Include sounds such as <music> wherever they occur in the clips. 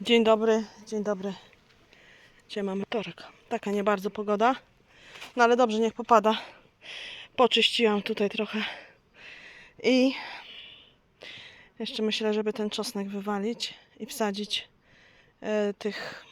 Dzień dobry, dzień dobry. Dzisiaj mamy wtorek. Taka nie bardzo pogoda. No ale dobrze, niech popada. Poczyściłam tutaj trochę. I jeszcze myślę, żeby ten czosnek wywalić i wsadzić e, tych.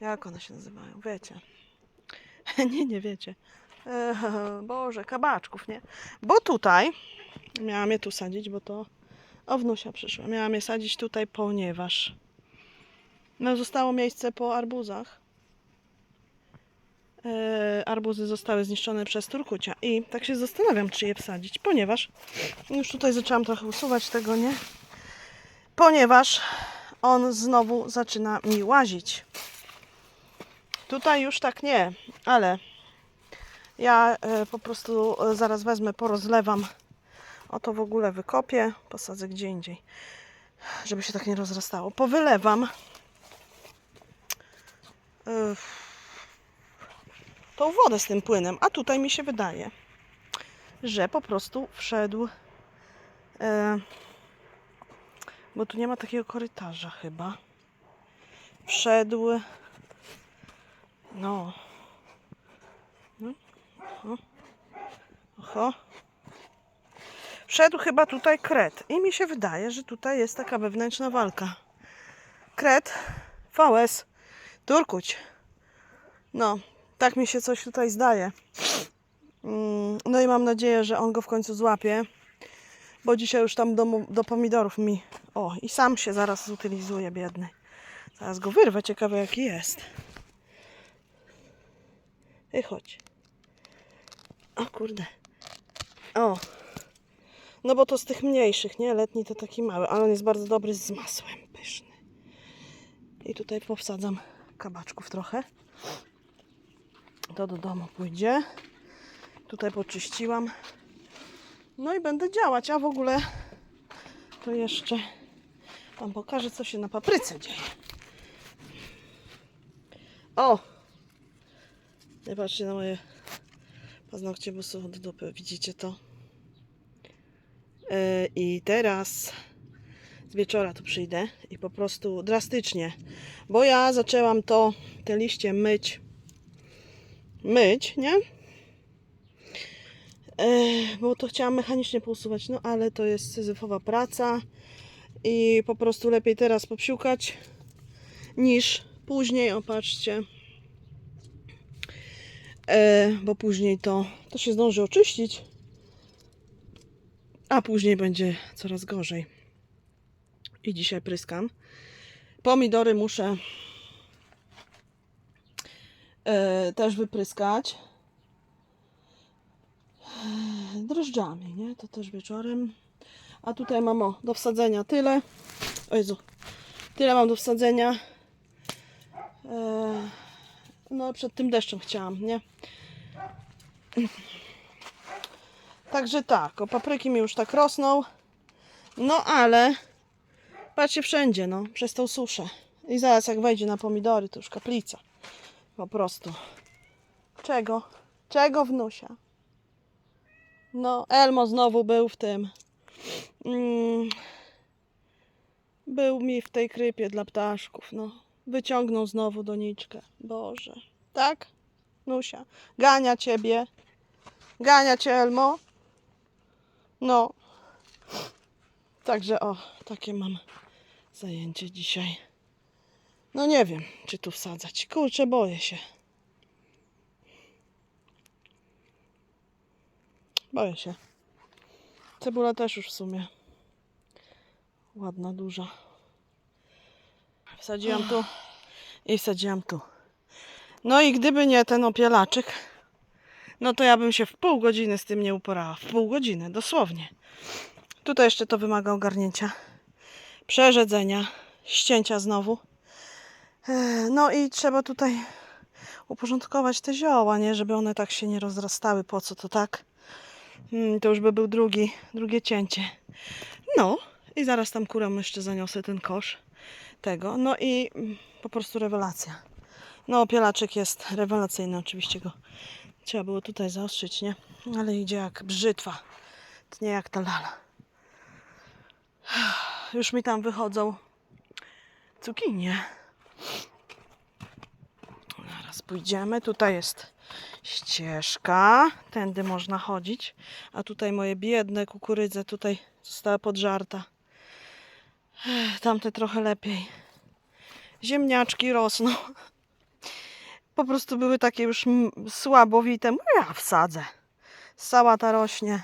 Jak one się nazywają? Wiecie. <laughs> nie, nie wiecie. E, Boże, kabaczków, nie? Bo tutaj miałam je tu sadzić, bo to o przyszła. Miałam je sadzić tutaj, ponieważ no, zostało miejsce po arbuzach. E, arbuzy zostały zniszczone przez turkucia i tak się zastanawiam, czy je wsadzić, ponieważ już tutaj zaczęłam trochę usuwać tego, nie? Ponieważ on znowu zaczyna mi łazić. Tutaj już tak nie, ale ja e, po prostu e, zaraz wezmę, porozlewam. Oto w ogóle wykopię, posadzę gdzie indziej, żeby się tak nie rozrastało. Powylewam tą wodę z tym płynem, a tutaj mi się wydaje, że po prostu wszedł, e, bo tu nie ma takiego korytarza chyba, wszedł, no, oho, wszedł chyba tutaj kret i mi się wydaje, że tutaj jest taka wewnętrzna walka. Kret, VS, Turkuć. No, tak mi się coś tutaj zdaje. Mm, No i mam nadzieję, że on go w końcu złapie, bo dzisiaj już tam do, do pomidorów mi... O, i sam się zaraz zutylizuje, biedny. Zaraz go wyrwę, ciekawe jaki jest. I chodź. O kurde. O. No bo to z tych mniejszych, nie? Letni to taki mały, ale on jest bardzo dobry z masłem, pyszny. I tutaj powsadzam kabaczków trochę. To do domu pójdzie. Tutaj poczyściłam. No i będę działać, a w ogóle to jeszcze Wam pokażę, co się na papryce dzieje. O! Patrzcie na moje paznokcie, bo są od dupy. Widzicie to? Yy, I teraz z wieczora tu przyjdę i po prostu drastycznie, bo ja zaczęłam to, te liście myć, myć, nie? E, bo to chciałam mechanicznie pousuwać, no ale to jest syzyfowa praca i po prostu lepiej teraz popsiukać niż później, opatrzcie. E, bo później to, to się zdąży oczyścić, a później będzie coraz gorzej. I dzisiaj pryskam. Pomidory muszę e, też wypryskać drożdżami, nie? To też wieczorem. A tutaj mam o, do wsadzenia tyle. O Jezu. Tyle mam do wsadzenia. E, no, przed tym deszczem chciałam, nie? Także tak, o papryki mi już tak rosną. No ale patrzcie wszędzie, no, przez tą suszę. I zaraz jak wejdzie na pomidory, to już kaplica. Po prostu. Czego? Czego wnusia? No, Elmo znowu był w tym. Mm, był mi w tej krypie dla ptaszków, no. Wyciągnął znowu doniczkę. Boże. Tak? Nusia. Gania ciebie. Gania cię, Elmo. No. Także o, takie mam zajęcie dzisiaj. No nie wiem, czy tu wsadzać. Kurczę, boję się. Boję się. Cebula też już w sumie. Ładna, duża. Wsadziłam tu i wsadziłam tu. No i gdyby nie ten opielaczek, no to ja bym się w pół godziny z tym nie uporała. W pół godziny, dosłownie. Tutaj jeszcze to wymaga ogarnięcia, przerzedzenia, ścięcia znowu. E, No i trzeba tutaj uporządkować te zioła, nie? Żeby one tak się nie rozrastały. Po co to tak? Mm, To już by był drugi, drugie cięcie. No i zaraz tam kurę jeszcze zaniosę ten kosz tego. No i po prostu rewelacja. No opielaczek jest rewelacyjny, oczywiście go Trzeba było tutaj zaostrzyć, nie? Ale idzie jak brzytwa. Tnie jak ta lala. Już mi tam wychodzą cukinie. Zaraz pójdziemy. Tutaj jest ścieżka. Tędy można chodzić. A tutaj moje biedne kukurydze tutaj została podżarta. Tamte trochę lepiej. Ziemniaczki rosną. Po prostu były takie już słabowite. No ja wsadzę. Sałata rośnie.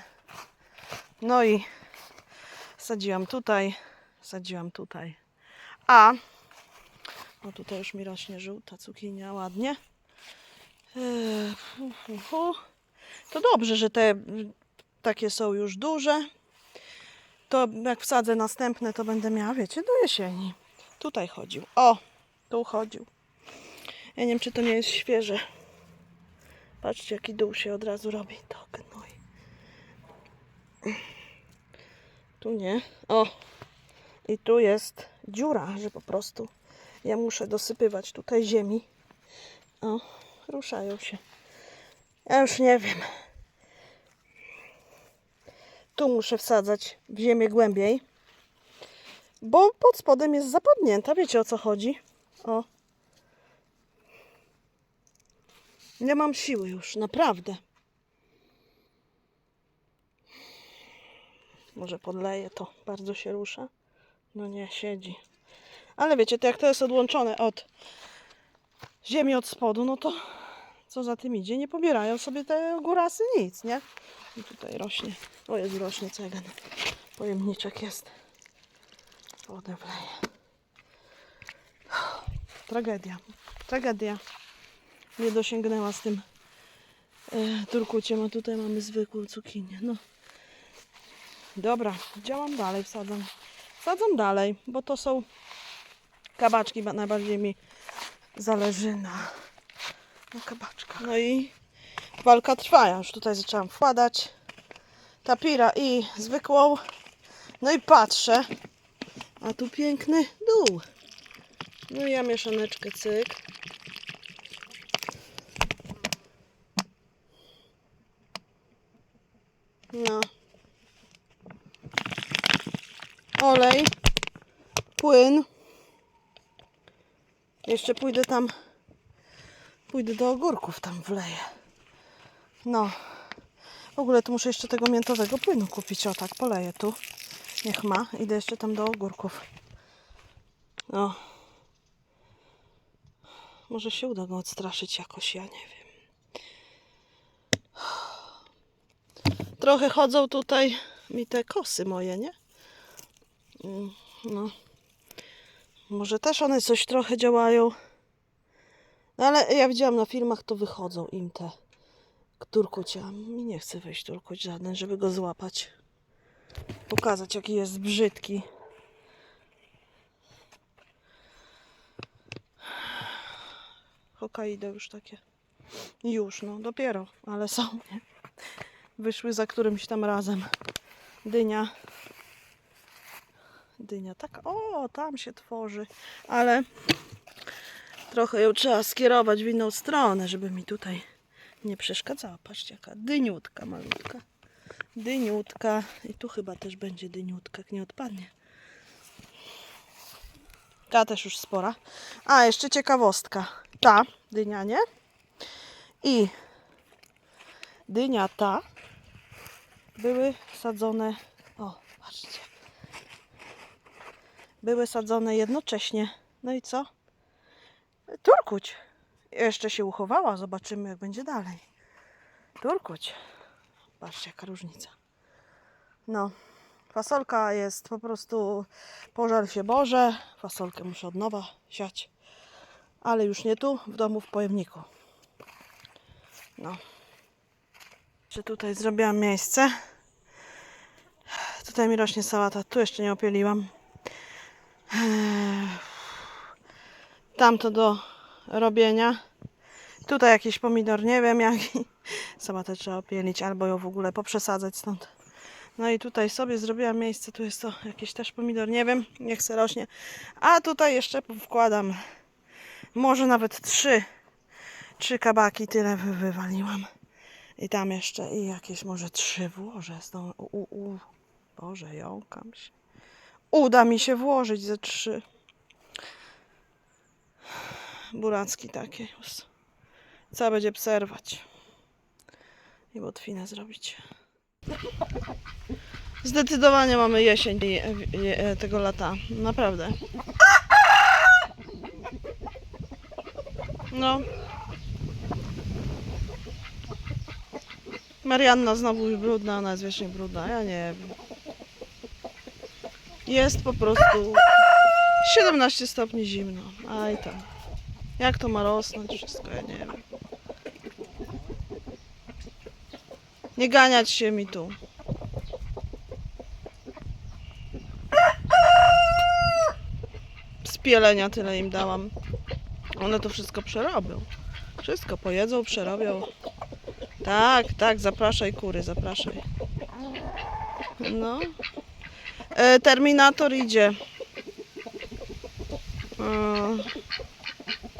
No i sadziłam tutaj, sadziłam tutaj. A, no tutaj już mi rośnie żółta cukinia ładnie. Eee. To dobrze, że te takie są już duże. To jak wsadzę następne, to będę miała, wiecie, do jesieni. Tutaj chodził. O, tu chodził. Ja nie wiem, czy to nie jest świeże. Patrzcie, jaki dół się od razu robi. To gnój. Tu nie. O! I tu jest dziura, że po prostu ja muszę dosypywać tutaj ziemi. O, ruszają się. Ja już nie wiem. Tu muszę wsadzać w ziemię głębiej, bo pod spodem jest zapadnięta. Wiecie o co chodzi? O. Nie mam siły już, naprawdę. Może podleję to, bardzo się rusza. No nie, siedzi. Ale wiecie, to jak to jest odłączone od ziemi od spodu, no to co za tym idzie? Nie pobierają sobie te górasy nic, nie? I tutaj rośnie. O Jezu, rośnie cegan. Pojemniczek jest. Wodę wleję. Tragedia. Tragedia nie dosięgnęła z tym e, turkuciem, a tutaj mamy zwykłą cukinię. No. Dobra, działam dalej, wsadzam. Wsadzam dalej, bo to są kabaczki, ba- najbardziej mi zależy na, na kabaczkach. No i walka trwa, ja już tutaj zaczęłam wkładać tapira i zwykłą. No i patrzę, a tu piękny dół. No i ja mieszaneczkę cyk. No. Olej. Płyn. Jeszcze pójdę tam. Pójdę do ogórków tam wleję. No. W ogóle tu muszę jeszcze tego miętowego płynu kupić. O tak, poleję tu. Niech ma. Idę jeszcze tam do ogórków. No. Może się uda go odstraszyć jakoś, ja nie wiem. Trochę chodzą tutaj mi te kosy moje, nie? Mm, No. Może też one coś trochę działają. No ale ja widziałam na filmach, to wychodzą im te turkucie. A mi nie chce wejść turkuć żaden, żeby go złapać. Pokazać, jaki jest brzydki. Hokkaido już takie. Już, no dopiero, ale są, nie? Wyszły za którymś tam razem. Dynia. Dynia, tak, o, tam się tworzy, ale trochę ją trzeba skierować w inną stronę, żeby mi tutaj nie przeszkadzała. Patrzcie, jaka dyniutka malutka. Dyniutka. I tu chyba też będzie dyniutka, jak nie odpadnie. Ta też już spora. A, jeszcze ciekawostka. Ta dynia, nie? I dynia ta były sadzone. O, patrzcie. Były sadzone jednocześnie. No i co? Turkuć. Jeszcze się uchowała. Zobaczymy, jak będzie dalej. Turkuć. Patrzcie, jaka różnica. No. Fasolka jest po prostu pożar się Boże. Fasolkę muszę od nowa siać. Ale już nie tu, w domu, w pojemniku. No. Czy tutaj zrobiłam miejsce? Tutaj mi rośnie sałata. Tu jeszcze nie opieliłam. Eee, Tamto do robienia. Tutaj jakiś pomidor, nie wiem jaki. Sałatę trzeba opielić albo ją w ogóle poprzesadzać stąd. No i tutaj sobie zrobiłam miejsce. Tu jest to jakiś też pomidor, nie wiem. Niech se rośnie. A tutaj jeszcze wkładam może nawet trzy. Trzy kabaki tyle wy- wywaliłam. I tam jeszcze i jakieś może trzy włożę. Z tą, u, u, Boże, jąkam się. Uda mi się włożyć ze trzy. Buracki takie już. Trzeba będzie przerwać. I botwinę zrobić. Zdecydowanie mamy jesień e, tego lata. Naprawdę. No. Marianna znowu już brudna, ona jest wiecznie brudna, ja nie wiem. Jest po prostu 17 stopni zimno. Aj tam. Jak to ma rosnąć wszystko, ja nie wiem. Nie ganiać się mi tu. Spielenia tyle im dałam. One to wszystko przerobią. Wszystko pojedzą, przerobią. Tak, tak, zapraszaj kury, zapraszaj. No. E, Terminator idzie.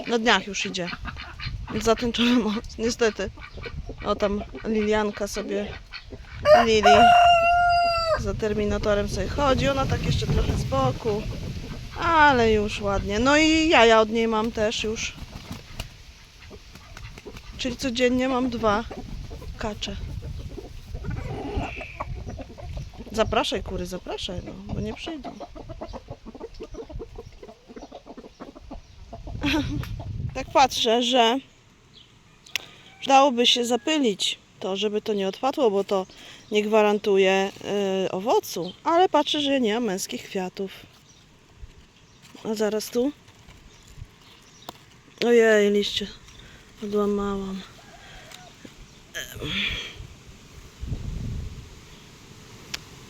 Na dniach już idzie. Zatęczowy most, niestety. O tam Lilianka sobie, Lili za Terminatorem sobie chodzi. Ona tak jeszcze trochę z boku. Ale już ładnie. No i jaja od niej mam też już. Czyli codziennie mam dwa kacze. Zapraszaj kury, zapraszaj, no, bo nie przyjdą. <laughs> tak patrzę, że dałoby się zapylić to, żeby to nie odpadło, bo to nie gwarantuje y, owocu. Ale patrzę, że nie ma męskich kwiatów. A zaraz tu. Ojej, liście odłamałam.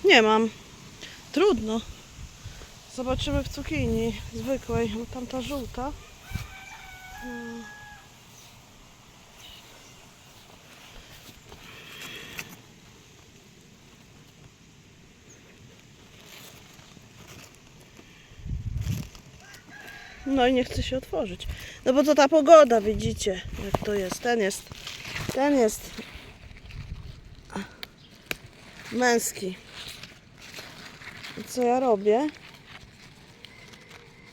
Nie mam. Trudno. Zobaczymy w cukinii zwykłej, bo tamta żółta. No i nie chce się otworzyć. No bo to ta pogoda, widzicie, jak to jest. Ten jest, ten jest męski. Co ja robię?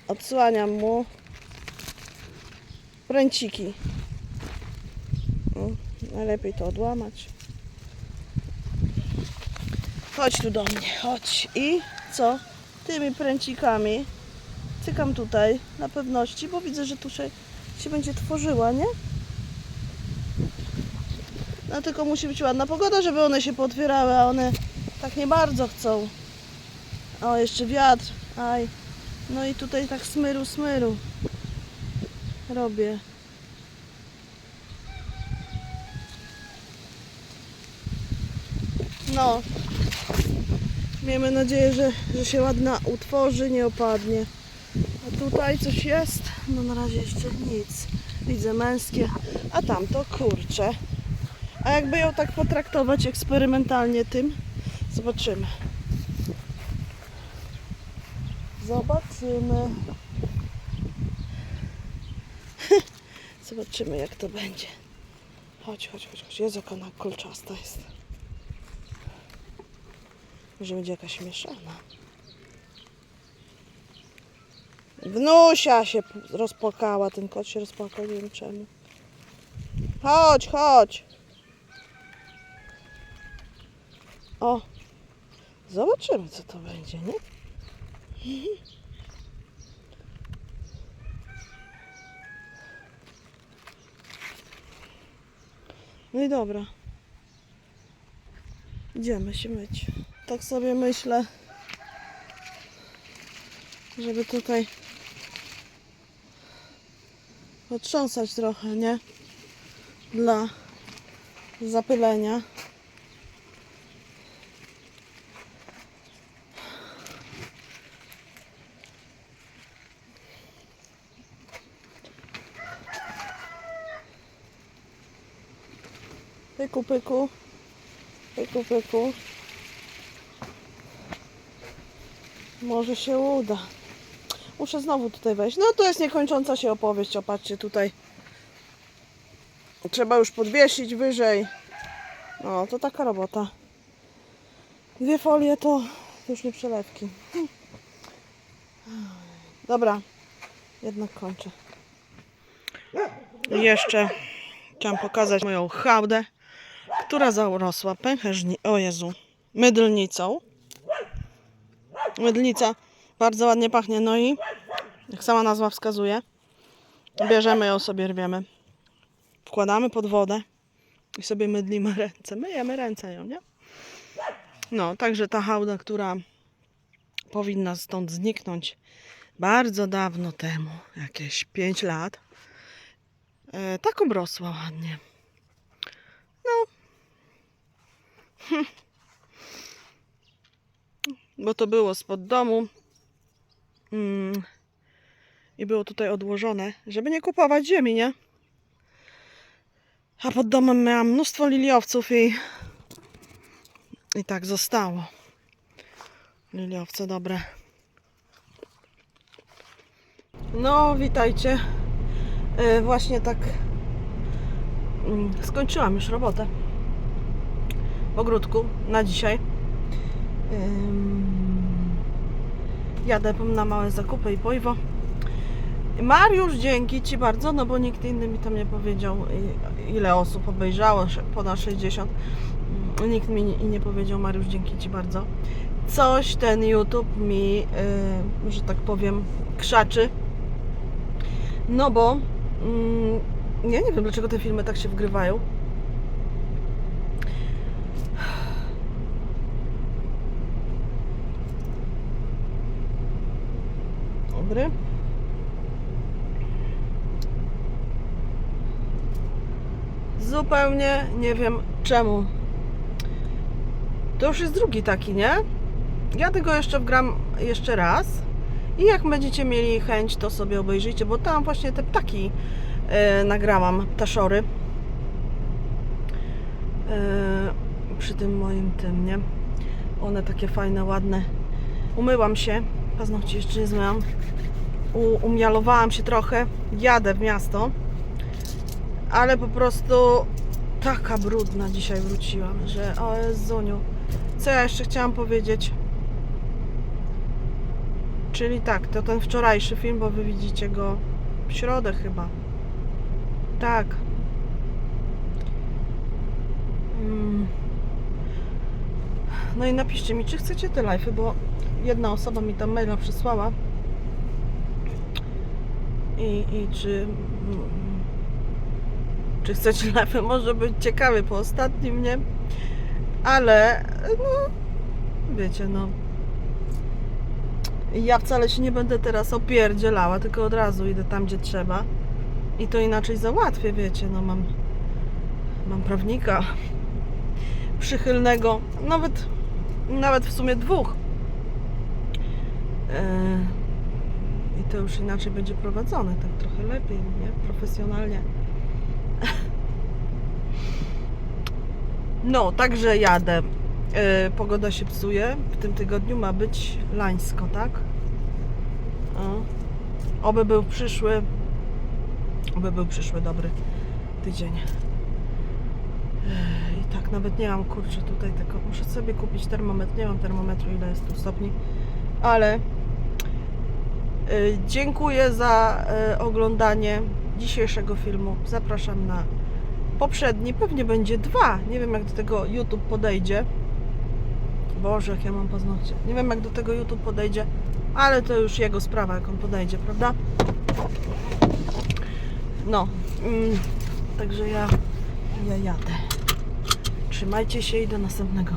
Odsłaniam mu pręciki. O, najlepiej to odłamać. Chodź tu do mnie, chodź. I co? Tymi pręcikami cykam tutaj na pewności, bo widzę, że tu się, będzie tworzyła, nie? No tylko musi być ładna pogoda, żeby one się pootwierały, a one tak nie bardzo chcą. O, jeszcze wiatr. Aj. No i tutaj tak smyru, smyru robię. No. Miejmy nadzieję, że, że się ładna utworzy, nie opadnie. A tutaj coś jest? No na razie jeszcze nic. Widzę męskie, a tamto kurcze. A jakby ją tak potraktować eksperymentalnie tym, zobaczymy. Zobaczymy. Zobaczymy jak to będzie. Chodź, chodź, chodź, chodź. Jest jak ona kolczasta jest. Może będzie jakaś mieszana. Wnusia się rozpłakała, ten kot się rozpłakał, nie wiem czemu. Chodź, chodź. O, zobaczymy co to będzie, nie? No i dobra. Idziemy się myć. Tak sobie myślę, żeby tutaj potrząsać trochę, nie? Dla zapylenia. Pyku, pyku. Pyku, pyku. Może się uda. Muszę znowu tutaj wejść. No to jest niekończąca się opowieść. Opatrzcie tutaj. Trzeba już podwiesić wyżej. No, to taka robota. Dwie folie to już nie przelewki. Dobra, jednak kończę. I jeszcze chciałam pokazać moją hałdę, która zarosła pęcherzni... O Jezu, mydlnicą. Mydlnica bardzo ładnie pachnie, no i jak sama nazwa wskazuje, bierzemy ją sobie, rwiemy. Wkładamy pod wodę i sobie mydlimy <laughs> ręce. Myjemy ręce ją, nie? No, także ta hałda, która powinna stąd zniknąć bardzo dawno temu, jakieś 5 lat, e, tak obrosła ładnie. No. Bo to było spod domu. Mm. I było tutaj odłożone, żeby nie kupować ziemi, nie? A pod domem miałam mnóstwo liliowców i i tak zostało. Liliowce dobre. No, witajcie. E, właśnie tak mm, skończyłam już robotę w ogródku na dzisiaj. Jadę na małe zakupy i pojwo. Mariusz, dzięki Ci bardzo, no bo nikt inny mi tam nie powiedział, i- ile osób obejrzało, ponad 60. Mm, Nikt mi nie, powiedział, Mariusz, dzięki Ci bardzo. Coś ten YouTube mi, yy, że tak powiem, krzaczy. No bo mm, ja nie wiem, dlaczego te filmy tak się wgrywają. Dobry. Zupełnie nie wiem czemu. To już jest drugi taki, nie? Ja tego jeszcze wgram jeszcze raz. I jak będziecie mieli chęć, to sobie obejrzyjcie, bo tam właśnie te ptaki e, nagrałam, taszory. E, przy tym moim tym, nie? One takie fajne, ładne. Umyłam się, paznokci jeszcze nie zmyłam. U, umialowałam się trochę, jadę w miasto, ale po prostu taka brudna dzisiaj wróciłam, że o Jezuniu. Co ja jeszcze chciałam powiedzieć? Czyli tak, to ten wczorajszy film, bo wy widzicie go w środę chyba. Tak. Mm. No i napiszcie mi, czy chcecie te live'y, bo jedna osoba mi tam maila przysłała. I, i czy mm, czy chcecie live'y? <laughs> Może być ciekawy po ostatnim, nie? Ale no wiecie, no ja wcale się nie będę teraz opierdzielała, tylko od razu idę tam, gdzie trzeba. I to inaczej załatwię, wiecie, no mam mam prawnika przychylnego, nawet nawet w sumie dwóch. E, I to już inaczej będzie prowadzone, tak trochę lepiej, nie? Profesjonalnie. No, także jadę. E, Pogoda się psuje. W tym tygodniu ma być lańsko, tak? O. Oby był przyszły. Oby był przyszły dobry tydzień. Ech, I tak nawet nie mam kurczę tutaj tego. Muszę sobie kupić termometr. Nie mam termometru, ile jest tu stopni. Ale e, dziękuję za e, oglądanie dzisiejszego filmu. Zapraszam na poprzedni. Pewnie będzie dwa. Nie wiem jak do tego YouTube podejdzie. Boże, jak ja mam paznokcie. Nie wiem jak do tego YouTube podejdzie, ale to już jego sprawa, jak on podejdzie, prawda? No, mm, także ja, ja jadę. Trzymajcie się i do następnego.